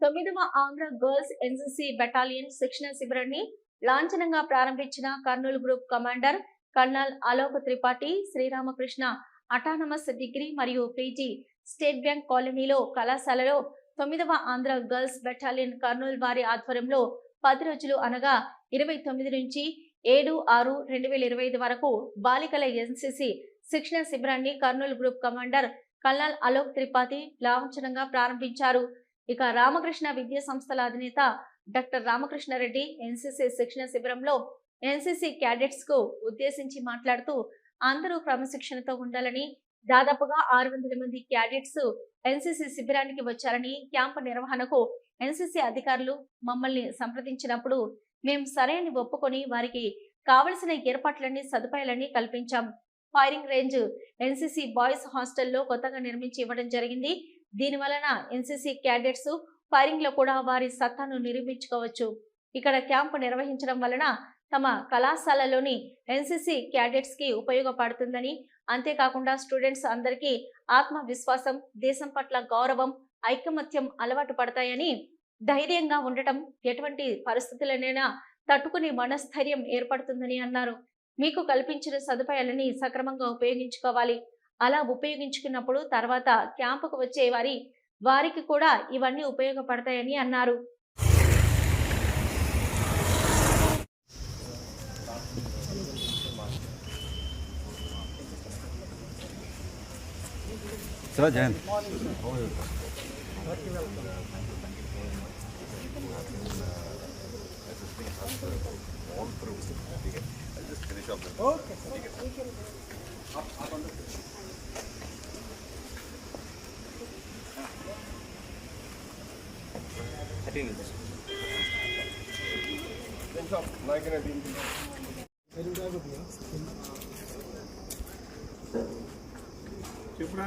తొమ్మిదవ Andhra girls NCC battalion శిక్షణ శిబిరాన్ని లాంఛనంగా ప్రారంభించిన Kurnool group commander colonel Alok Tripathi Sriramakrishna autonomous degree మరియు పీజీ స్టేట్ బ్యాంక్ కాలనీలో కళాశాలలో తొమ్మిదవ ఆంధ్ర గర్ల్స్ బెటాలియన్ కర్నూలు వారి ఆధ్వర్యంలో పది రోజులు అనగా ఇరవై తొమ్మిది నుంచి ఏడు ఆరు రెండు వేల ఇరవై ఐదు వరకు బాలికల ఎన్సిసి శిక్షణ శిబిరాన్ని Kurnool group commander colonel Alok Tripathi లాంఛనంగా ప్రారంభించారు. ఇక రామకృష్ణ విద్యా సంస్థల అధినేత డాక్టర్ రామకృష్ణారెడ్డి ఎన్సిసి శిక్షణ శిబిరంలో ఎన్సిసి క్యాడెట్స్కు ఉద్దేశించి మాట్లాడుతూ అందరూ క్రమశిక్షణతో ఉండాలని దాదాపుగా ఆరు వందల మంది క్యాడెట్స్ ఎన్సిసి శిబిరానికి వచ్చారని క్యాంపు నిర్వహణకు ఎన్సీసీ అధికారులు మమ్మల్ని సంప్రదించినప్పుడు మేము సరైన ఒప్పుకొని వారికి కావలసిన ఏర్పాట్లన్నీ సదుపాయాలన్నీ కల్పించాం. ఫైరింగ్ రేంజ్ ఎన్సిసి బాయ్స్ హాస్టల్లో కొత్తగా నిర్మించి ఇవ్వడం జరిగింది. దీని వలన ఎన్సిసి క్యాడెట్స్ ఫైరింగ్లో కూడా వారి సత్తాను నిరూపించుకోవచ్చు ఇక్కడ క్యాంపు నిర్వహించడం వలన తమ కళాశాలలోని ఎన్సిసి క్యాడెట్స్కి ఉపయోగపడుతుందని అంతేకాకుండా స్టూడెంట్స్ అందరికీ ఆత్మవిశ్వాసం దేశం పట్ల గౌరవం ఐకమత్యం అలవాటు పడతాయని ధైర్యంగా ఉండటం ఎటువంటి పరిస్థితులనైనా తట్టుకునే మనస్థైర్యం ఏర్పడుతుందని అన్నారు. మీకు కల్పించిన సదుపాయాలని సక్రమంగా ఉపయోగించుకోవాలి. అలా ఉపయోగించుకున్నప్పుడు తర్వాత క్యాంపుకు వచ్చే వారి వారికి కూడా ఇవన్నీ ఉపయోగపడతాయని అన్నారు. 15 inches. Pinch up, like an 18 inches. చెప్పరా